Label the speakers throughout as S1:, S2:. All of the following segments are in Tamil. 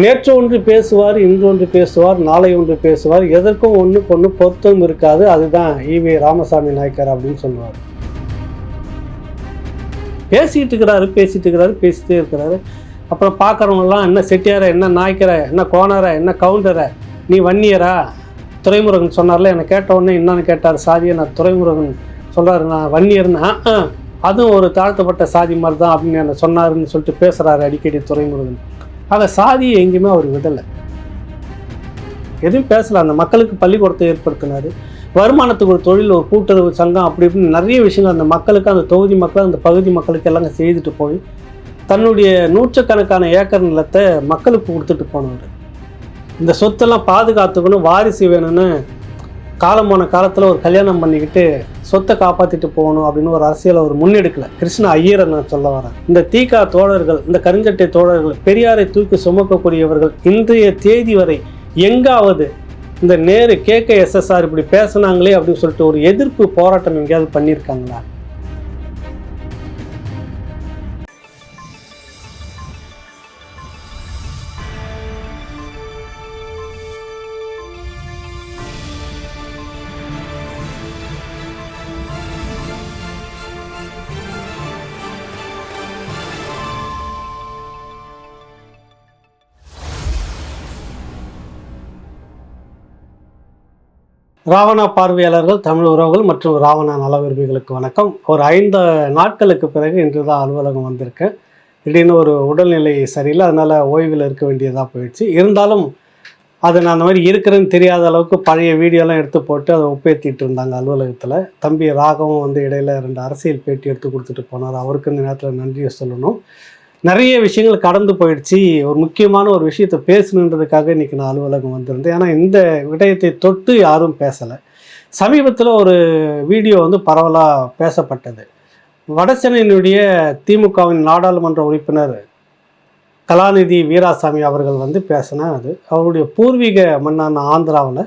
S1: நேற்று ஒன்று பேசுவார் இன்று ஒன்று பேசுவார் நாளை ஒன்று பேசுவார். எதற்கும் ஒன்றுக்கு ஒன்று பொருத்தம் இருக்காது. அதுதான் ஈவி ராமசாமி நாயக்கர் அப்படின்னு சொல்லுவார். பேசிகிட்டு இருக்கிறாரு பேசிட்டு இருக்கிறாரு பேசிட்டே இருக்கிறாரு. அப்புறம் பார்க்குறவங்களாம் என்ன செட்டியார என்ன நாய்க்கர என்ன கோணர என்ன கவுண்டர நீ வன்னியரா? துறைமுருகன் சொன்னார்ல என்னை கேட்ட உடனே என்னன்னு கேட்டார் சாதியை நான் துறைமுருகன் சொல்கிறாரு நான் வன்னியர்னா. அதுவும் ஒரு தாழ்த்தப்பட்ட சாதி மாதிரி தான் அப்படின்னு என்ன சொன்னாருன்னு சொல்லிட்டு பேசுகிறாரு அடிக்கடி துறைமுருகன் ஆக சாதியை எங்கேயுமே அவர் விடலை. எதுவும் பேசல. அந்த மக்களுக்கு பள்ளிக்கூடத்தை ஏற்படுத்தினார். வருமானத்துக்கு ஒரு தொழில் ஒரு கூட்டுறவு சங்கம் அப்படி இப்படின்னு நிறைய விஷயங்கள் அந்த மக்களுக்கு அந்த தொகுதி மக்கள் அந்த பகுதி மக்களுக்கு எல்லாம் செய்துட்டு போய் தன்னுடைய நூற்றுக்கணக்கான ஏக்கர் நிலத்தை மக்களுக்கு கொடுத்துட்டு போனவர். இந்த சொத்தெல்லாம் பாதுகாத்துக்கணும் வாரிசு வேணும்னு காலம் போன காலத்தில் ஒரு கல்யாணம் பண்ணிக்கிட்டு சொத்தை காப்பாற்றிட்டு போகணும் அப்படின்னு ஒரு அரசியலை அவர் முன்னெடுக்கல. கிருஷ்ண ஐயரை நான் சொல்ல வரேன் இந்த தீகா தோழர்கள் இந்த கருஞ்சட்டை தோழர்கள் பெரியாரை தூக்கி சுமக்கக்கூடியவர்கள் இன்றைய தேதி வரை எங்காவது இந்த நேரு கே எஸ்எஸ்ஆர் இப்படி பேசுனாங்களே அப்படின்னு சொல்லிட்டு ஒரு எதிர்ப்பு போராட்டம் எங்கேயாவது பண்ணியிருக்காங்களா? ராவணா பார்வையாளர்கள் தமிழ் உறவுகள் மற்றும் ராவணா நல விரும்பிகளுக்கு வணக்கம். ஒரு ஐந்து நாட்களுக்கு பிறகு இன்று தான் அலுவலகம் வந்திருக்கேன் திடீர்னு ஒரு உடல்நிலை சரியில்லை அதனால் ஓய்வில் இருக்க வேண்டியதாக போயிடுச்சு. இருந்தாலும் அது நான் அந்த மாதிரி இருக்கிறேன்னு தெரியாத அளவுக்கு பழைய வீடியோலாம் எடுத்து போட்டு அதை ஒப்பேற்றிட்டு இருந்தாங்க அலுவலகத்தில். தம்பி ராகவும் வந்து இடையில ரெண்டு அரசியல் பேட்டி எடுத்து கொடுத்துட்டு போனார். அவருக்கு இந்த நேரத்தில் நன்றியை சொல்லணும். நிறைய விஷயங்கள் கடந்து போயிடுச்சு. ஒரு முக்கியமான ஒரு விஷயத்தை பேசணுன்றதுக்காக இன்றைக்கி நான் அலுவலகம் வந்திருந்தேன். ஏன்னா இந்த விடயத்தை தொட்டு யாரும் பேசலை. சமீபத்தில் ஒரு வீடியோ வந்து பரவலாக பேசப்பட்டது. வடசென்னையினுடைய திமுகவின் நாடாளுமன்ற உறுப்பினர் கலாநிதி வீராசாமி அவர்கள் வந்து பேசினா அது. அவருடைய பூர்வீக மண்ணான ஆந்திராவில்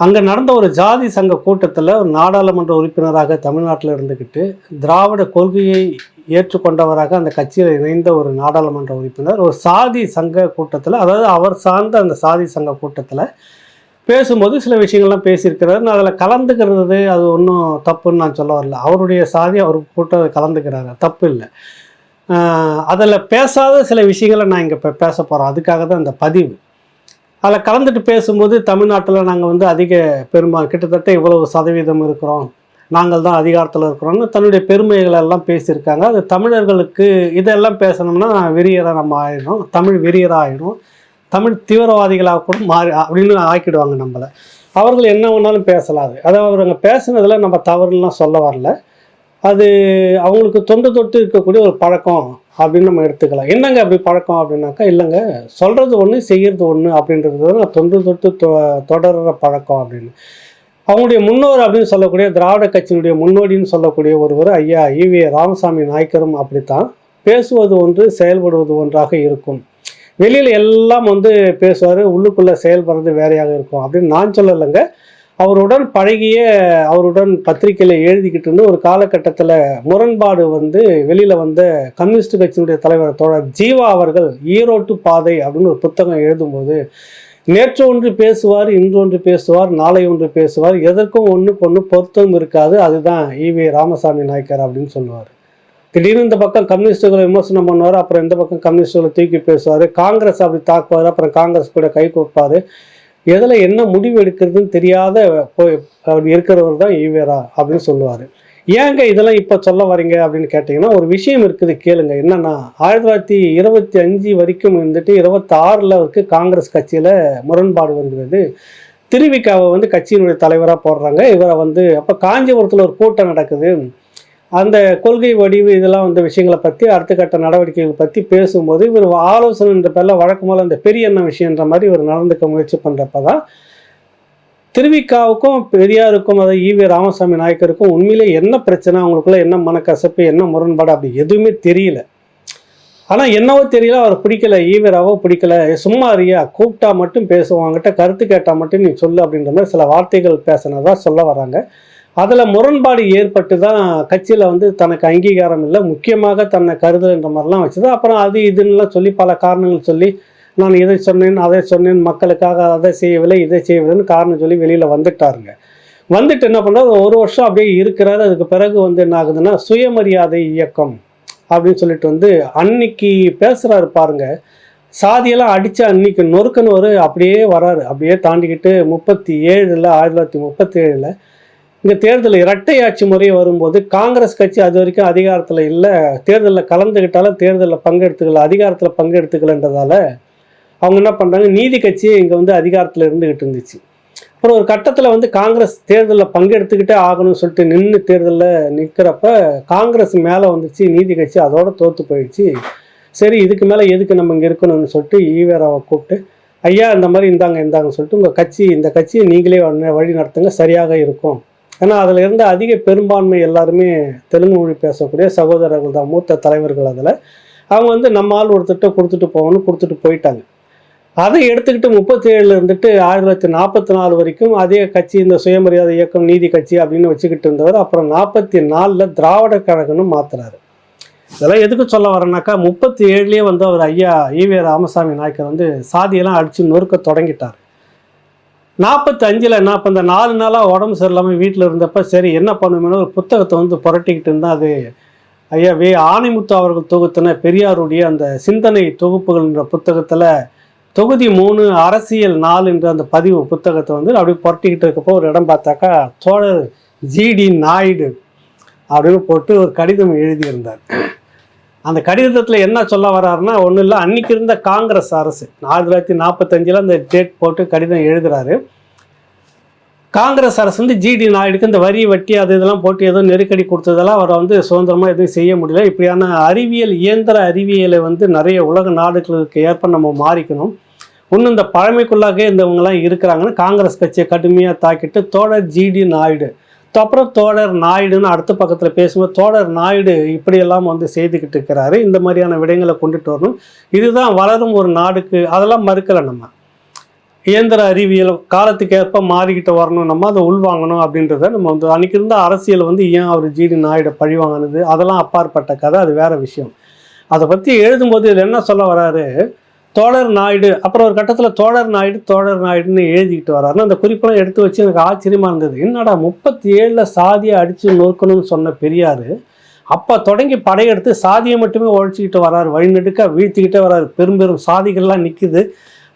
S1: அங்கே நடந்த ஒரு ஜாதி சங்க கூட்டத்தில் ஒரு நாடாளுமன்ற உறுப்பினராக தமிழ்நாட்டில் இருந்துக்கிட்டு திராவிட கொள்கையை ஏற்றுக்கொண்டவராக அந்த கட்சியில் இணைந்த ஒரு நாடாளுமன்ற உறுப்பினர். ஒரு சாதி சங்க கூட்டத்தில் அதாவது அவர் சார்ந்த அந்த சாதி சங்க கூட்டத்தில் பேசும்போது சில விஷயங்கள்லாம் பேசியிருக்கிறாரு. நான் அதில் கலந்துக்கிறது அது ஒன்றும் தப்புன்னு நான் சொல்ல வரல. அவருடைய சாதி அவர் கூட்டம் கலந்துக்கிறாரு. தப்பு இல்லை. அதில் பேசாத சில விஷயங்களை நான் இங்கே இப்போ பேச போகிறோம் அதுக்காக தான் இந்த பதிவு. அதில் கலந்துட்டு பேசும்போது தமிழ்நாட்டில் நாங்கள் வந்து அதிக பெரும்பாலும் கிட்டத்தட்ட இவ்வளவு சதவீதம் இருக்கிறோம். நாங்கள் தான் அதிகாரத்தில் இருக்கிறோம்னு தன்னுடைய பெருமைகளை எல்லாம் பேசியிருக்காங்க. அது தமிழர்களுக்கு இதெல்லாம் பேசணும்னா வெறியராக நம்ம ஆயிடும் தமிழ் வெறியராக ஆயிடும் தமிழ் தீவிரவாதிகளாக கூட மாறி அப்படின்னு ஆக்கிடுவாங்க நம்மளை. அவர்கள் என்ன வேணாலும் பேசலாம் அது. அதாவது அவருங்க பேசுனதில் நம்ம தவறுலாம் சொல்ல வரல. அது அவங்களுக்கு தொண்டு தொட்டு இருக்கக்கூடிய ஒரு பழக்கம் அப்படின்னு நம்ம எடுத்துக்கலாம். என்னங்க அப்படி பழக்கம் அப்படின்னாக்கா இல்லைங்க சொல்கிறது ஒன்று செய்கிறது ஒன்று அப்படின்றது நான் தொண்டு தொட்டு தொ தொடர்கிற பழக்கம் அப்படின்னு. அவங்களுடைய முன்னோர் அப்படின்னு சொல்லக்கூடிய திராவிட கட்சியினுடைய முன்னோடின்னு சொல்லக்கூடிய ஒருவர் ஐயா ஈவி ராமசாமி நாயக்கரும் அப்படித்தான். பேசுவது ஒன்று செயல்படுவது ஒன்றாக இருக்கும். வெளியில் எல்லாம் வந்து பேசுவார் உள்ளுக்குள்ளே செயல்படுறது வேறையாக இருக்கும். அப்படின்னு நான் சொல்லலைங்க. அவருடன் பழகிய அவருடன் பத்திரிக்கையில் எழுதிக்கிட்டு இருந்து ஒரு காலகட்டத்தில் முரண்பாடு வந்து வெளியில் வந்த கம்யூனிஸ்ட் கட்சியினுடைய தலைவர் தோழர் ஜீவா அவர்கள் ஈரோட்டு பாதை அப்படின்னு ஒரு புத்தகம் எழுதும்போது நேற்று ஒன்று பேசுவார் இன்று ஒன்று பேசுவார் நாளை ஒன்று பேசுவார். எதற்கும் ஒன்றுக்கு ஒன்று பொருத்தம் இருக்காது. அதுதான் ஈவி ராமசாமி நாயக்கர் அப்படின்னு சொல்லுவார். திடீர்னு இந்த பக்கம் கம்யூனிஸ்டுகளை விமர்சனம் பண்ணுவார் அப்புறம் இந்த பக்கம் கம்யூனிஸ்டுகளை தூக்கி பேசுவார். காங்கிரஸ் அப்படி தாக்குவார் அப்புறம் காங்கிரஸ் கூட கை கொடுப்பார் எதில் என்ன முடிவு எடுக்கிறதுன்னு தெரியாத போய் அப்படி இருக்கிறவர் தான் ஈவேரா அப்படின்னு சொல்லுவார். ஏங்க இதெல்லாம் இப்போ சொல்ல வரீங்க அப்படின்னு கேட்டிங்கன்னா ஒரு விஷயம் இருக்குது கேளுங்க. என்னன்னா ஆயிரத்தி தொள்ளாயிரத்தி இருபத்தி அஞ்சு வரைக்கும் இருந்துட்டு இருபத்தாறில் இருக்கு காங்கிரஸ் கட்சியில் முரண்பாடு வருகிறது. திருவிக்காவை வந்து கட்சியினுடைய தலைவராக போடுறாங்க. இவரை வந்து அப்போ காஞ்சிபுரத்தில் ஒரு கூட்டம் நடக்குது. அந்த கொள்கை வடிவு இதெல்லாம் வந்து விஷயங்களை பற்றி அடுத்த கட்ட நடவடிக்கைகள் பற்றி பேசும்போது இவர் ஆலோசனைன்ற பேரில் வழக்கமாக அந்த பெரிய என்ன விஷயன்ற மாதிரி இவர் நடந்துக்க முயற்சி பண்ணுறப்ப தான் திருவிக்காவுக்கும் பெரியாருக்கும் அதாவது ஈவி ராமசாமி நாயக்கருக்கும் உண்மையிலே என்ன பிரச்சனை? அவங்களுக்குள்ள என்ன மனக்கசப்பு? என்ன முரண்பாடு? அப்படி எதுவுமே தெரியல. ஆனால் என்னவோ தெரியல அவர் பிடிக்கல ஈவராவோ பிடிக்கல. சும்மா அறியா கூப்பிட்டா மட்டும் பேசுவாங்கிட்ட கருத்து கேட்டால் மட்டும் நீ சொல்லு அப்படின்ற மாதிரி சில வார்த்தைகள் பேசினதாக சொல்ல வராங்க. அதில் முரண்பாடு ஏற்பட்டு தான் கட்சியில் வந்து தனக்கு அங்கீகாரம் இல்லை. முக்கியமாக தன்னை கருதுன்ற மாதிரிலாம் வச்சுது அப்புறம் அது இதுன்னெலாம் சொல்லி பல காரணங்கள் சொல்லி நான் இதை சொன்னேன் அதை சொன்னேன் மக்களுக்காக அதை செய்யவில்லை இதை செய்யவில்லைன்னு காரணம் சொல்லி வெளியில் வந்துட்டாருங்க. வந்துட்டு என்ன பண்ணுறாரு ஒரு வருஷம் அப்படியே இருக்கிறாரு அதுக்கு பிறகு வந்து என்ன ஆகுதுன்னா சுயமரியாதை இயக்கம் அப்படின்னு சொல்லிட்டு வந்து அன்னைக்கு பேசுகிறாரு பாருங்க. சாதியெல்லாம் அடித்து அன்னைக்கு நொறுக்குன்னு ஒரு அப்படியே வராரு. அப்படியே தாண்டிக்கிட்டு முப்பத்தி ஏழில் ஆயிரத்தி தொள்ளாயிரத்தி முப்பத்தி ஏழில் இங்கே தேர்தல் இரட்டை ஆட்சி முறை வரும்போது காங்கிரஸ் கட்சி அது வரைக்கும் அதிகாரத்தில் இல்லை தேர்தலில் கலந்துக்கிட்டாலும் தேர்தலில் பங்கெடுத்துக்கல அதிகாரத்தில் பங்கெடுத்துக்கலன்றதால அவங்க என்ன பண்ணுறாங்க நீதி கட்சி இங்கே வந்து அதிகாரத்தில் இருந்துக்கிட்டு இருந்துச்சு. அப்புறம் ஒரு கட்டத்தில் வந்து காங்கிரஸ் தேர்தலில் பங்கெடுத்துக்கிட்டே ஆகணும்னு சொல்லிட்டு நின்று தேர்தலில் நிற்கிறப்ப காங்கிரஸ் மேலே வந்துச்சு நீதி கட்சி அதோட தோற்று போயிடுச்சு. சரி இதுக்கு மேலே எதுக்கு நம்ம இங்கே இருக்கணும்னு சொல்லிட்டு ஈவேராவை கூப்பிட்டு ஐயா இந்த மாதிரி இந்தாங்க இந்தாங்கன்னு சொல்லிட்டு உங்கள் கட்சி இந்த கட்சியை நீங்களே வழி- வழி நடத்துங்க சரியாக இருக்கும். ஏன்னா அதில் இருந்த அதிக பெரும்பான்மை எல்லாருமே தெலுங்கு மொழி பேசக்கூடிய சகோதரர்கள் தான் மூத்த தலைவர்கள் அதில். அவங்க வந்து நம்ம ஆள் ஒருத்தட்ட கொடுத்துட்டு போகணும்னு கொடுத்துட்டு போயிட்டாங்க. அதை எடுத்துக்கிட்டு முப்பத்தி ஏழுல இருந்துட்டு ஆயிரத்தி தொள்ளாயிரத்தி நாற்பத்தி நாலு வரைக்கும் அதே கட்சி இந்த சுயமரியாதை இயக்கம் நீதி கட்சி அப்படின்னு வச்சுக்கிட்டு இருந்தவர். அப்புறம் நாற்பத்தி நாலில் திராவிட கழகம்னு மாத்துறாரு. இதெல்லாம் எதுக்கு சொல்ல வரேன்னாக்கா முப்பத்தி ஏழுலேயே வந்து அவர் ஐயா ஈவே ராமசாமி நாயக்கர் வந்து சாதியெல்லாம் அடித்து நொறுக்க தொடங்கிட்டார். நாற்பத்தி அஞ்சில் என்ன இப்போ இந்த நாலு நாளாக உடம்பு சரியில்லாமல் வீட்டில் இருந்தப்ப சரி என்ன பண்ணுவேன்னு ஒரு புத்தகத்தை வந்து புரட்டிக்கிட்டு இருந்தால் அது ஐயா வே ஆணைமுத்து அவர்கள் தொகுத்தின பெரியாருடைய அந்த சிந்தனை தொகுப்புகள்ன்ற புத்தகத்தில் தொகுதி மூணு அரசியல் நாள் என்ற அந்த பதிவு புத்தகத்தை வந்து அப்படியே புரட்டிக்கிட்டு இருக்கப்போ ஒரு இடம் பார்த்தாக்கா தோழர் ஜிடி நாயுடு அப்படின்னு போட்டு ஒரு கடிதம் எழுதியிருந்தார். அந்த கடிதத்தில் என்ன சொல்ல வர்றாருன்னா ஒன்றும் இல்லை அன்னைக்கு இருந்த காங்கிரஸ் அரசு ஆயிரத்தி தொள்ளாயிரத்தி நாற்பத்தஞ்சில் அந்த டேட் போட்டு கடிதம் எழுதுகிறாரு காங்கிரஸ் அரசு வந்து ஜிடி நாயுடுக்கு இந்த வரி வட்டி அது இதெல்லாம் போட்டு ஏதோ நெருக்கடி கொடுத்ததெல்லாம் அவரை வந்து சுதந்திரமாக எதுவும் செய்ய முடியல. இப்படியான அறிவியல் இயந்திர அறிவியலை வந்து நிறைய உலக நாடுகளுக்கு ஏற்ப நம்ம மாறிக்கணும். இன்னும் இந்த பழமைக்குள்ளாக இருந்தவங்கலாம் இருக்கிறாங்கன்னு காங்கிரஸ் கட்சியை கடுமையாக தாக்கிட்டு தோழர் ஜிடி நாயுடு. அப்புறம் தோழர் நாயுடுன்னு அடுத்த பக்கத்தில் பேசும்போது தோழர் நாயுடு இப்படியெல்லாம் வந்து செய்துக்கிட்டு இருக்கிறாரு. இந்த மாதிரியான விடயங்களை கொண்டுட்டு வரணும். இதுதான் வளரும் ஒரு நாடுக்கு அதெல்லாம் மறுக்கலை நம்ம. இயந்திர அறிவியல் காலத்துக்கு ஏற்ப மாறிக்கிட்டு வரணும். நம்ம அதை உள்வாங்கணும் அப்படின்றத நம்ம வந்து அன்றைக்கி இருந்த அரசியல் வந்து ஏன் அவர் ஜிடி நாயுடு பழி வாங்கினது? அதெல்லாம் அப்பாற்பட்ட கதை. அது வேறு விஷயம். அதை பற்றி எழுதும்போது இதில் என்ன சொல்ல வராரு? தோழர் நாயுடு அப்புறம் ஒரு கட்டத்தில் தோழர் நாயுடு தோழர் நாயுடுன்னு எழுதிக்கிட்டு வராருன்னு அந்த குறிப்பெல்லாம் எடுத்து வச்சு எனக்கு ஆச்சரியமாக இருந்தது. என்னடா முப்பத்தி ஏழில் சாதியை அடித்து நொறுக்கணும்னு சொன்ன பெரியார் அப்போ தொடங்கி படையெடுத்து சாதியை மட்டுமே உழைச்சிக்கிட்டு வராரு வழிநெடுக்க வீழ்த்திக்கிட்டே வராரு. பெரும் பெரும் சாதிகள்லாம் நிற்குது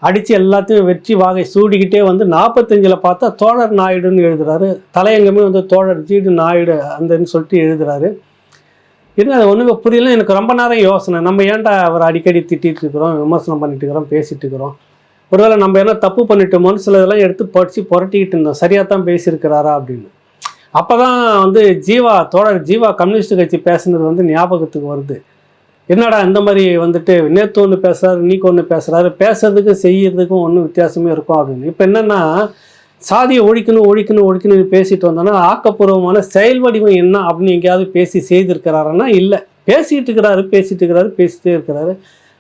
S1: அடித்து எல்லாத்தையும் வெற்றி வாகை சூடிக்கிட்டே வந்து நாற்பத்தஞ்சில் பார்த்தா தோழர் நாயுடுன்னு எழுதுறாரு. தலையங்கமே வந்து தோழர் ஜீடு நாயுடு அந்தன்னு சொல்லிட்டு எழுதுறாரு. என்ன அது ஒன்றுமே புரியல. எனக்கு ரொம்ப நேரம் யோசனை. நம்ம ஏன்டா அவர் அடிக்கடி திட்டிகிட்டு இருக்கிறோம் விமர்சனம் பண்ணிட்டு இருக்கிறோம் பேசிட்டு இருக்கிறோம்? ஒருவேளை நம்ம என்ன தப்பு பண்ணிட்டோமோன்னு சில இதெல்லாம் எடுத்து படித்து புரட்டிக்கிட்டு இருந்தோம். சரியாக தான் பேசியிருக்கிறாரா அப்படின்னு. அப்போ தான் வந்து ஜீவா தோழர் ஜீவா கம்யூனிஸ்ட் கட்சி பேசுனது வந்து ஞாபகத்துக்கு வருது. என்னடா இந்த மாதிரி வந்துட்டு நேற்று ஒன்று பேசுறாரு நீக்கு ஒன்று பேசுகிறாரு பேசுறதுக்கும் செய்யறதுக்கும் ஒன்றும் வித்தியாசமே இருக்கும் அப்படின்னு. இப்போ என்னென்னா சாதியை ஒழிக்கணும் ஒழிக்கணும் ஒழிக்கணும் பேசிட்டு வந்தோன்னா ஆக்கப்பூர்வமான செயல் வடிவம் என்ன அப்படின்னு எங்கேயாவது பேசி செய்திருக்கிறாருன்னா இல்லை. பேசிட்டு இருக்கிறாரு பேசிட்டு இருக்கிறாரு பேசிட்டே இருக்கிறாரு.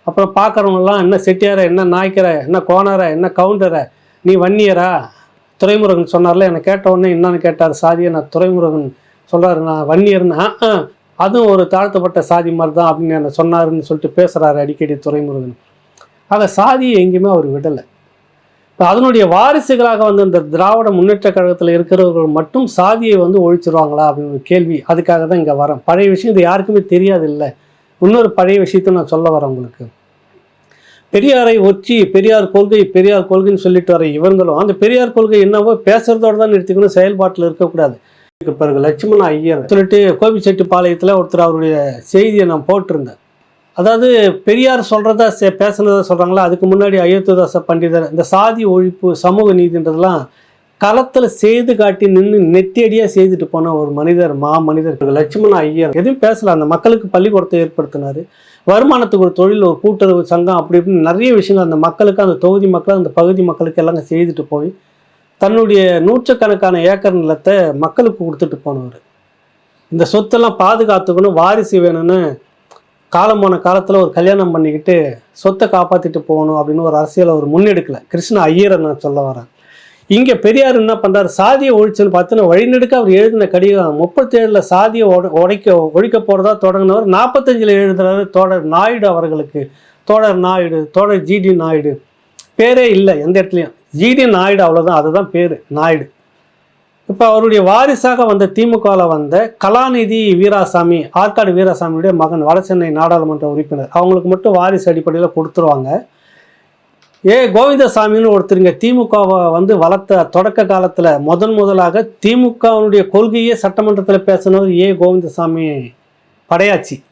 S1: அப்புறம் பார்க்குறவங்களாம் என்ன செட்டியார என்ன நாய்க்கிற என்ன கோணர என்ன கவுண்டரை நீ வன்னியரா? துறைமுருகன் சொன்னார்ல என்னை கேட்ட உடனே என்னன்னு கேட்டார் சாதியை நான் துறைமுருகன் சொல்கிறாரு நான் வன்னியர்னா. அதுவும் ஒரு தாழ்த்தப்பட்ட சாதி மாதிரி தான் அப்படின்னு என்ன சொன்னாருன்னு சொல்லிட்டு பேசுகிறாரு அடிக்கடி துறைமுருகன். ஆக சாதியை எங்கேயுமே அவர் விடலை. அதனுடைய வாரிசுகளாக வந்து இந்த திராவிட முன்னேற்ற கழகத்தில் இருக்கிறவர்கள் மட்டும் சாதியை வந்து ஒழிச்சிருவாங்களா அப்படின்னு ஒரு கேள்வி. அதுக்காக தான் இங்கே வரேன். பழைய விஷயம் இது யாருக்குமே தெரியாது இல்லை இன்னொரு பழைய விஷயத்தை நான் சொல்ல வரேன் உங்களுக்கு. பெரியாரை ஒற்றி பெரியார் கொள்கை பெரியார் கொள்கைன்னு சொல்லிட்டு வர இவங்களும் அந்த பெரியார் கொள்கை என்னவோ பேசுறதோடு தான் நிறுத்திக்கணும் செயல்பாட்டில் இருக்கக்கூடாது. பிறகு லட்சுமண ஐயர் சொல்லிட்டு கோபிச்செட்டிப்பாளையத்தில் ஒருத்தர் அவருடைய செய்தியை நான் போட்டிருந்தேன். அதாவது பெரியார் சொல்கிறத பேசுனதை சொல்கிறாங்களா அதுக்கு முன்னாடி அயோத்திதாச பண்டிதர் இந்த சாதி ஒழிப்பு சமூக நீதின்றதெல்லாம் களத்தில் செய்து காட்டி நின்று நெத்தியடியாக செய்துட்டு போன ஒரு மனிதர் மா மனிதர் லட்சுமண ஐயர். எதுவும் பேசல. அந்த மக்களுக்கு பள்ளிக்கூடத்தை ஏற்படுத்தினார். வருமானத்துக்கு ஒரு தொழில் ஒரு கூட்டுறவு சங்கம் அப்படி இப்படின்னு நிறைய விஷயங்கள் அந்த மக்களுக்கு அந்த தொகுதி மக்கள் அந்த பகுதி மக்களுக்கு எல்லாம் செய்துட்டு போய் தன்னுடைய நூற்றுக்கணக்கான ஏக்கர் நிலத்தை மக்களுக்கு கொடுத்துட்டு போனவர். இந்த சொத்தெல்லாம் பாதுகாத்துக்கணும் வாரிசு வேணும்னு காலம் போன காலத்தில் ஒரு கல்யாணம் பண்ணிக்கிட்டு சொத்தை காப்பாற்றிட்டு போகணும் அப்படின்னு ஒரு அரசியலை ஒரு முன்னெடுக்கலை. கிருஷ்ண ஐயரை நான் சொல்ல வரேன். இங்கே பெரியார் என்ன பண்ணுறாரு சாதியை ஒழிச்சுன்னு பார்த்தோன்னா வழிநெடுக்க அவர் எழுதின கடிதம். முப்பத்தேழில் சாதியை உட உடைக்க ஒழிக்க போகிறதா தொடங்கினவர் நாற்பத்தஞ்சில் எழுதுறாரு தோழர் நாயுடு அவர்களுக்கு. தோழர் நாயுடு தோழர் ஜிடி நாயுடு. பேரே இல்லை எந்த இடத்துலையும். ஜிடி நாயுடு அவ்வளோதான் அதுதான் பேர் நாயுடு. இப்போ அவருடைய வாரிசாக வந்த திமுகவில் வந்த கலாநிதி வீராசாமி ஆற்காடு வீராசாமியுடைய மகன் வடசென்னை நாடாளுமன்ற உறுப்பினர். அவங்களுக்கு மட்டும் வாரிசு அடிப்படையில் கொடுத்துருவாங்க. ஏ. கோவிந்தசாமின்னு ஒருத்தருங்க திமுகவை வந்து வளர்த்த தொடக்க காலத்தில் முதன் முதலாக திமுகவினுடைய கொள்கையே சட்டமன்றத்தில் பேசினவர் ஏ. கோவிந்தசாமி படையாச்சி.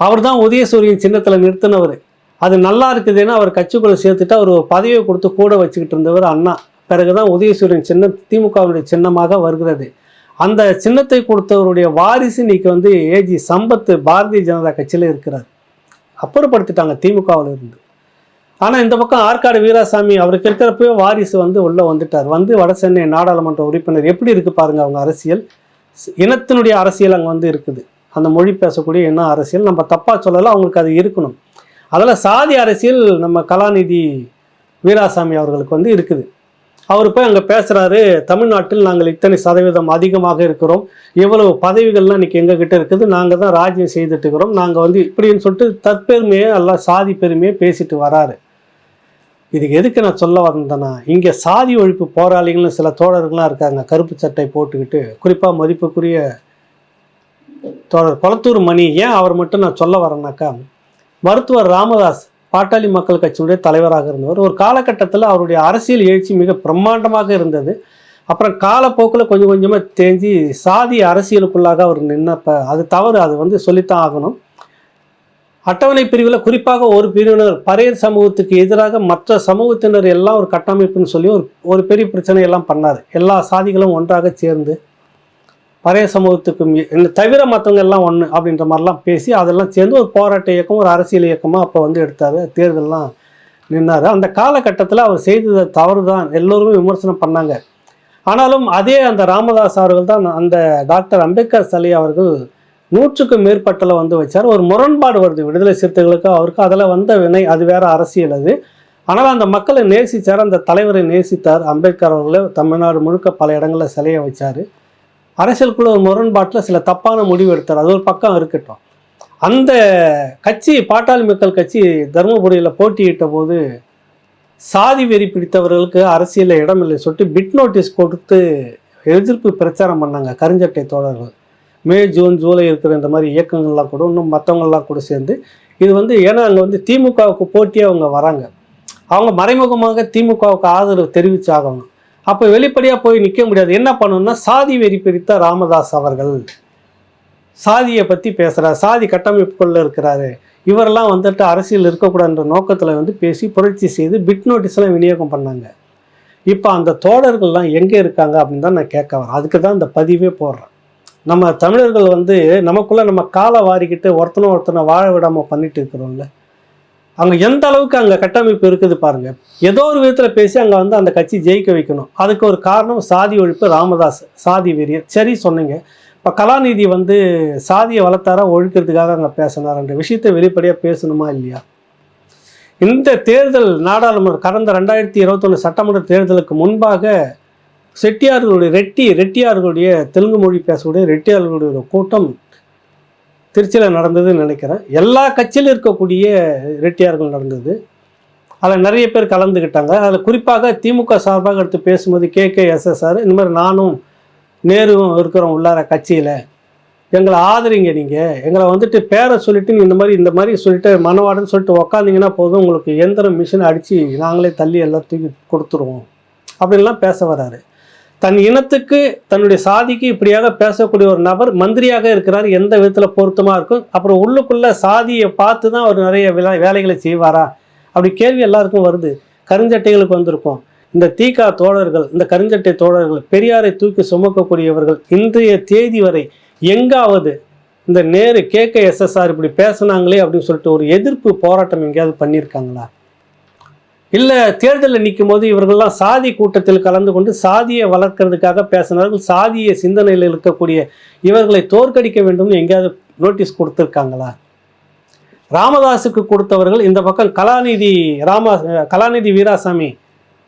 S1: அவர் தான் உதயசூரியன் சின்னத்தில் நிறுத்தினவர். அது நல்லா இருக்குதுன்னு அவர் கட்சிக்குள்ளே சேர்த்துட்டு அவர் ஒரு பதவியை கொடுத்து கூட வச்சுக்கிட்டு இருந்தவர் அண்ணா. பிறகு தான் உதயசூரியன் சின்னம் திமுகவுடைய சின்னமாக வருகிறது. அந்த சின்னத்தை கொடுத்தவருடைய வாரிசு இன்னைக்கு வந்து ஏஜி சம்பத்து பாரதிய ஜனதா கட்சியில் இருக்கிறார். அப்புறப்படுத்திட்டாங்க திமுகவில் இருந்து. ஆனால் இந்த பக்கம் ஆற்காடு வீராசாமி அவருக்கு இருக்கிறப்பவே வாரிசு வந்து உள்ளே வந்துட்டார். வந்து வட சென்னை நாடாளுமன்ற உறுப்பினர். எப்படி இருக்குது பாருங்கள் அவங்க அரசியல்? இனத்தினுடைய அரசியல் அங்கே வந்து இருக்குது. அந்த மொழி பேசக்கூடிய இன அரசியல். நம்ம தப்பாக சொல்லலாம் அவங்களுக்கு அது இருக்கணும். அதில் சாதி அரசியல் நம்ம கலாநிதி வீராசாமி அவர்களுக்கு வந்து இருக்குது. அவர் போய் அங்கே பேசுகிறாரு தமிழ்நாட்டில் நாங்கள் இத்தனை சதவீதம் அதிகமாக இருக்கிறோம். இவ்வளவு பதவிகள்லாம் இன்னைக்கு எங்ககிட்ட இருக்குது. நாங்கள் தான் ராஜ்யம் செய்துட்டு இருக்கிறோம். நாங்கள் வந்து இப்படின்னு சொல்லிட்டு தற்பெருமையை எல்லாம் சாதி பெருமையை பேசிட்டு வராரு. இதுக்கு எதுக்கு நான் சொல்ல வந்தேன்னா இங்கே சாதி ஒழிப்பு போராளிகள்னு சில தோழர்கள்லாம் இருக்காங்க. கருப்பு சட்டை போட்டுக்கிட்டு குறிப்பாக மதிப்புக்குரிய தோழர் கொளத்தூர் மணி ஏன் அவர் மட்டும் நான் சொல்ல வரேன்னாக்கா மருத்துவர் ராமதாஸ் பாட்டாளி மக்கள் கட்சியுடைய தலைவராக இருந்தவர். ஒரு காலகட்டத்தில் அவருடைய அரசியல் எழுச்சி மிக பிரம்மாண்டமாக இருந்தது. அப்புறம் காலப்போக்கில் கொஞ்சம் கொஞ்சமாக தேஞ்சி சாதி அரசியலுக்குள்ளாக அவர் நின்னப்ப அது தவறு அது வந்து சொல்லித்தான் ஆகணும். அட்டவணை பிரிவில் குறிப்பாக ஒரு பிரிவினர் பறையர் சமூகத்துக்கு எதிராக மற்ற சமூகத்தினர் எல்லாம் ஒரு கட்டமைப்புன்னு சொல்லி ஒரு ஒரு பெரிய பிரச்சனை எல்லாம் பண்ணார். எல்லா சாதிகளும் ஒன்றாக சேர்ந்து பழைய சமூகத்துக்கும் இந்த தவிர மற்றவங்க எல்லாம் ஒன்று அப்படின்ற மாதிரிலாம் பேசி அதெல்லாம் சேர்ந்து ஒரு போராட்ட இயக்கம் ஒரு அரசியல் இயக்கமாக அப்போ வந்து எடுத்தார். தேர்தல்லாம் நின்னார். அந்த காலகட்டத்தில் அவர் செய்தது தவறு தான் எல்லோருமே விமர்சனம் பண்ணாங்க. ஆனாலும் அதே அந்த ராமதாஸ் அவர்கள் தான் அந்த டாக்டர் அம்பேத்கர் சலி அவர்கள் நூற்றுக்கும் மேற்பட்டல வந்து வச்சார். ஒரு முரண்பாடு வருது. விடுதலை சிறுத்தைகளுக்கு அவருக்கு அதில் வந்த வினை அது வேற அரசியல் அது. ஆனால் அந்த மக்களை நேசித்தார் அந்த தலைவரை நேசித்தார் அம்பேத்கர் அவர்களை. தமிழ்நாடு முழுக்க பல இடங்களில் சிலையை வச்சார். அரசியலுக்குள்ள ஒரு முரண்பாட்டில் சில தப்பான முடிவு எடுத்தார். அது ஒரு பக்கம் இருக்கட்டும். அந்த கட்சி பாட்டாளி மக்கள் கட்சி தருமபுரியில் போட்டியிட்ட போது சாதி வெறி பிடித்தவர்களுக்கு அரசியலில் இடம் இல்லை சொல்லிட்டு பிட் நோட்டீஸ் கொடுத்து எதிர்ப்பு பிரச்சாரம் பண்ணாங்க கருஞ்சட்டை தோழர்கள். மே ஜூன் ஜூலை இருக்கிற இந்த மாதிரி இயக்கங்கள்லாம் கூட இன்னும் மற்றவங்கள்லாம் கூட சேர்ந்து இது வந்து ஏன்னா அங்கே வந்து திமுகவுக்கு போட்டியே அவங்க வராங்க. அவங்க மறைமுகமாக திமுகவுக்கு ஆதரவு தெரிவிச்சாகணும். அப்போ வெளிப்படையாக போய் நிற்க முடியாது. என்ன பண்ணணும்னா சாதி வெறி பிரித்த ராமதாஸ் அவர்கள். சாதியை பற்றி பேசுகிறார் சாதி கட்டமைப்புக்குள்ளே இருக்கிறாரு. இவரெல்லாம் வந்துட்டு அரசியல் இருக்கக்கூடாதுன்ற நோக்கத்தில் வந்து பேசி புரட்சி செய்து பிட் நோட்டீஸ்லாம் விநியோகம் பண்ணாங்க. இப்போ அந்த தோழர்கள்லாம் எங்கே இருக்காங்க அப்படின்னு தான் நான் கேட்க வரேன். அதுக்கு தான் இந்த பதிவே போடுறேன். நம்ம தமிழர்கள் வந்து நமக்குள்ளே நம்ம காலை வாரிக்கிட்டு ஒருத்தனை ஒருத்தனை வாழ விடாமல் பண்ணிட்டு இருக்கிறோம்ல. அங்கே எந்த அளவுக்கு அங்கே கட்டமைப்பு இருக்குது பாருங்கள் ஏதோ ஒரு விதத்தில் பேசி அங்கே வந்து அந்த கட்சி ஜெயிக்க வைக்கணும். அதுக்கு ஒரு காரணம் சாதி ஒழிப்பு ராமதாஸ் சாதி வெறியர் சரி சொன்னீங்க. இப்போ கலாநிதி வந்து சாதியை வளர்த்தாரா ஒழிக்கிறதுக்காக அங்கே பேசினார்ன்ற விஷயத்தை வெளிப்படையாக பேசணுமா இல்லையா? இந்த தேர்தல் நாடாளுமன்ற கடந்த ரெண்டாயிரத்தி இருபத்தொன்று சட்டமன்ற தேர்தலுக்கு முன்பாக செட்டியார்களுடைய ரெட்டி ரெட்டியார்களுடைய தெலுங்கு மொழி பேசக்கூடிய ரெட்டியார்களுடைய கூட்டம் திருச்சியில் நடந்ததுன்னு நினைக்கிறேன். எல்லா கட்சியிலும் இருக்கக்கூடிய ரெட்டியார்கள் நடந்தது. அதில் நிறைய பேர் கலந்துக்கிட்டாங்க அதில் குறிப்பாக திமுக சார்பாக எடுத்து பேசும்போது கே. கே. எஸ்எஸ்ஆர் இந்த மாதிரி நானும் நேருவும் இருக்கிறோம் உள்ளார கட்சியில். எங்களை ஆதரிங்க நீங்கள் எங்களை வந்துட்டு பேரை சொல்லிட்டு இந்த மாதிரி இந்த மாதிரி சொல்லிட்டு மனவாடன்னு சொல்லிட்டு உக்காந்திங்கன்னா போதும். உங்களுக்கு எந்திரம் மிஷின் அடித்து நாங்களே தள்ளி எல்லாம் தூக்கி கொடுத்துருவோம். அப்படின்லாம் பேச வராரு. தன் இனத்துக்கு தன்னுடைய சாதிக்கு இப்படியாக பேசக்கூடிய ஒரு நபர் மந்திரியாக இருக்கிறார் எந்த விதத்தில் பொருத்தமாக இருக்கும்? அப்புறம் உள்ளுக்குள்ளே சாதியை பார்த்து தான் அவர் நிறைய விலை வேலைகளை செய்வாரா? அப்படி கேள்வி எல்லாருக்கும் வருது. கருஞ்சட்டைகளுக்கு வந்திருக்கும். இந்த தீகா தோழர்கள் இந்த கருஞ்சட்டை தோழர்கள் பெரியாரை தூக்கி சுமக்கக்கூடியவர்கள் இன்றைய தேதி வரை எங்காவது இந்த நேரு கே கே எஸ்எஸ்ஆர் இப்படி பேசுனாங்களே அப்படின்னு சொல்லிட்டு ஒரு எதிர்ப்பு போராட்டம் எங்கேயாவது பண்ணியிருக்காங்களா? இல்லை தேர்தலில் நிற்கும் போது இவர்கள்லாம் சாதி கூட்டத்தில் கலந்து கொண்டு சாதியை வளர்க்கறதுக்காக பேசினார்கள். சாதிய சிந்தனையில் இருக்கக்கூடிய இவர்களை தோற்கடிக்க வேண்டும்னு எங்கேயாவது நோட்டீஸ் கொடுத்துருக்காங்களா? ராமதாஸுக்கு கொடுத்தவர்கள் இந்த பக்கம் கலாநிதி ராமா கலாநிதி வீராசாமி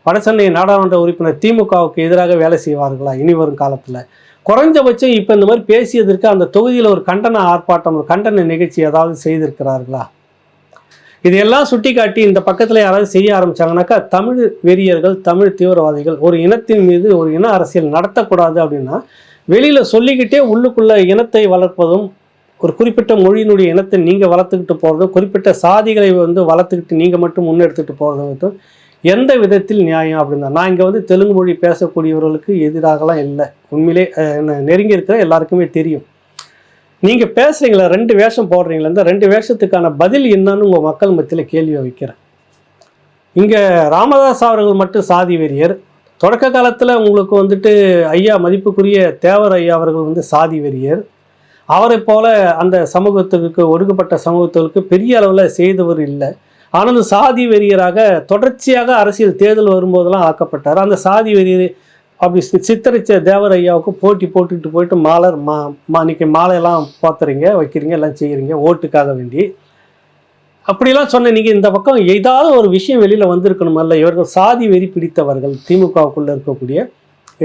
S1: வடசென்னை நாடாளுமன்ற உறுப்பினர் திமுகவுக்கு எதிராக வேலை செய்வார்களா இனி வரும் காலத்தில்? குறைஞ்சபட்சம் இப்போ இந்த மாதிரி பேசியதற்கு அந்த தொகுதியில் ஒரு கண்டன ஆர்ப்பாட்டம் ஒரு கண்டன நிகழ்ச்சி ஏதாவது செய்திருக்கிறார்களா? இதையெல்லாம் சுட்டி காட்டி இந்த பக்கத்தில் யாராவது செய்ய ஆரம்பிச்சாங்கனாக்கா தமிழ் வெறியர்கள் தமிழ் தீவிரவாதிகள் ஒரு இனத்தின் மீது ஒரு இன அரசியல் நடத்தக்கூடாது அப்படின்னா வெளியில் சொல்லிக்கிட்டே உள்ளுக்குள்ள இனத்தை வளர்ப்பதும் ஒரு குறிப்பிட்ட மொழியினுடைய இனத்தை நீங்கள் வளர்த்துக்கிட்டு போகிறதும் குறிப்பிட்ட சாதிகளை வந்து வளர்த்துக்கிட்டு நீங்கள் மட்டும் முன்னெடுத்துக்கிட்டு போகிறதும் எந்த விதத்தில் நியாயம் அப்படின்னா நான் இங்கே வந்து தெலுங்கு மொழி பேசக்கூடியவர்களுக்கு எதிராகலாம் இல்லை. உண்மையிலே என்ன நெருங்கி இருக்கிற எல்லாருக்குமே தெரியும். நீங்கள் பேசுகிறீங்களா ரெண்டு வேஷம் போடுறீங்களா? இந்த ரெண்டு வேஷத்துக்கான பதில் என்னன்னு உங்கள் மக்கள் மத்தியில் கேள்வி வைக்கிறேன். இங்கே ராமதாஸ் அவர்கள் மட்டும் சாதி வெறியர். தொடக்க காலத்தில் உங்களுக்கு வந்துட்டு ஐயா மதிப்புக்குரிய தேவர் ஐயா அவர்கள் வந்து சாதி வெறியர். அவரை போல அந்த சமூகத்துக்கு ஒடுக்கப்பட்ட சமூகத்துக்கு பெரிய அளவில் செய்தவர் இல்லை. ஆனால் அந்த சாதி வெறியராக தொடர்ச்சியாக அரசியல் தேர்தல் வரும்போதெல்லாம் ஆக்கப்பட்டார். அந்த சாதி வெறியர் அப்படி சித்தரித்த தேவர் ஐயாவுக்கு போட்டி போட்டுக்கிட்டு போயிட்டு மாலர் மா மா இன்னைக்கு மாலையெல்லாம் பார்த்துறீங்க வைக்கிறீங்க எல்லாம் செய்கிறீங்க ஓட்டுக்காக வேண்டி. அப்படிலாம் சொன்ன நீங்கள் இந்த பக்கம் ஏதாவது ஒரு விஷயம் வெளியில் வந்திருக்கணுமல்ல இவர்கள் சாதி வெறி பிடித்தவர்கள் திமுகவுக்குள்ளே இருக்கக்கூடிய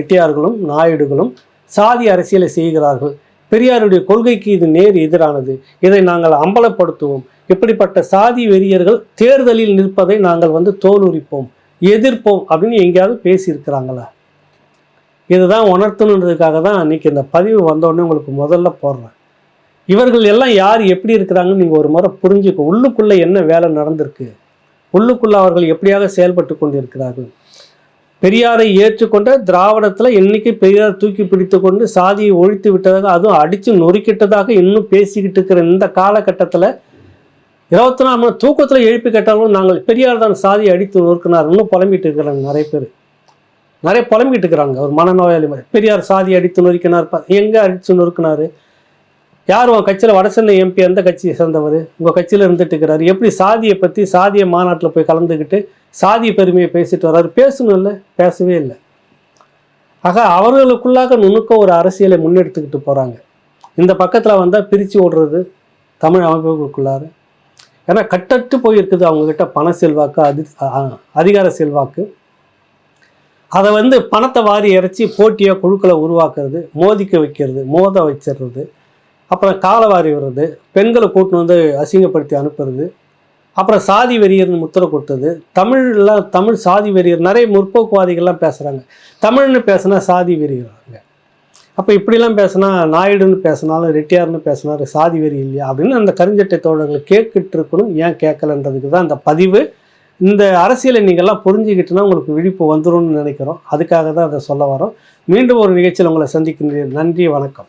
S1: எட்டியார்களும் நாயுடுகளும் சாதி அரசியலை செய்கிறார்கள். பெரியாருடைய கொள்கைக்கு இது நேர் எதிரானது. இதை நாங்கள் அம்பலப்படுத்துவோம். இப்படிப்பட்ட சாதி வெறியர்கள் தேர்தலில் நிற்பதை நாங்கள் வந்து தோலுரிப்போம் எதிர்ப்போம் அப்படின்னு எங்கேயாவது பேசியிருக்கிறாங்களா? இதுதான் உணர்த்தணுன்றதுக்காக தான் அன்றைக்கி இந்த பதிவு வந்தோடனே உங்களுக்கு முதல்ல போடுறேன். இவர்கள் எல்லாம் யார் எப்படி இருக்கிறாங்கன்னு நீங்கள் ஒரு முறை புரிஞ்சுக்க. உள்ளுக்குள்ளே என்ன வேலை நடந்திருக்கு? உள்ளுக்குள்ளே அவர்கள் எப்படியாக செயல்பட்டு கொண்டிருக்கிறார்கள்? பெரியாரை ஏற்றுக்கொண்ட திராவிடத்தில் இன்னைக்கு பெரியார் தூக்கி பிடித்து கொண்டு சாதியை ஒழித்து விட்டதாக அதுவும் அடித்து நொறுக்கிட்டதாக இன்னும் பேசிக்கிட்டு இருக்கிற இந்த காலகட்டத்தில் இருபத்தி நாலு மணி தூக்கத்தில் எழுப்பி கேட்டாலும் நாங்கள் பெரியார் தான் சாதியை அடித்து நொறுக்கினார். இன்னும் புலம்பிட்டு இருக்கிறாங்க நிறைய பேர். நிறைய புலம்பிட்டு இருக்கிறாங்க. ஒரு மனநோயாளி மாதிரி. பெரியார் சாதி அடித்து நொறுக்கினார் பா- எங்க அடித்து நொறுக்கினாரு? யார் உன் கட்சியில் வடசென்னை எம்பி எந்த கட்சியை சேர்ந்தவர்? உங்கள் கட்சியில் இருந்துட்டு இருக்கிறாரு. எப்படி சாதியை பற்றி சாதிய மாநாட்டில் போய் கலந்துக்கிட்டு சாதிய பெருமையை பேசிட்டு வர்றாரு? பேசணும் இல்லை பேசவே இல்லை. ஆக அவர்களுக்குள்ளாக நுணுக்க ஒரு அரசியலை முன்னெடுத்துக்கிட்டு போகிறாங்க இந்த பக்கத்தில் வந்தால் பிரித்து ஓடுறது தமிழ் அமைப்புகளுக்குள்ளார. ஏன்னா கட்டட்டு போயிருக்குது அவங்கக்கிட்ட பண செல்வாக்கு அதி அதிகார செல்வாக்கு. அதை வந்து பணத்தை வாரி இறைச்சி போட்டியாக குழுக்களை உருவாக்குறது மோதிக்க வைக்கிறது மோத வச்சிடுறது அப்புறம் காலை வாரி விடுறது பெண்களை கூட்டின்னு வந்து அசிங்கப்படுத்தி அனுப்புறது அப்புறம் சாதி வெறியர்னு முத்திரை கொடுத்தது தமிழ்லாம் தமிழ் சாதி வெறியர் நிறைய முற்போக்குவாதிகள்லாம் பேசுகிறாங்க தமிழ்னு பேசுனா சாதி வெறியறாங்க அப்போ இப்படிலாம் பேசுனா நாயுடுன்னு பேசினாலும் ரெட்டியார்னு பேசினாரு சாதி வெறி இல்லையா? அப்படின்னு அந்த கருஞ்சட்டை தோழர்கள் கேட்டுட்டு இருக்கணும் ஏன் கேட்கலன்றதுக்கு தான் அந்த பதிவு. இந்த அரசியலை நீங்கள்லாம் புரிஞ்சுக்கிட்டுனா உங்களுக்கு விழிப்பு வந்துரும்னு நினைக்கிறோம். அதுக்காக தான் அதை சொல்ல வரோம். மீண்டும் ஒரு நிகழ்ச்சியில் உங்களை சந்திக்கின்றேன். நன்றி வணக்கம்.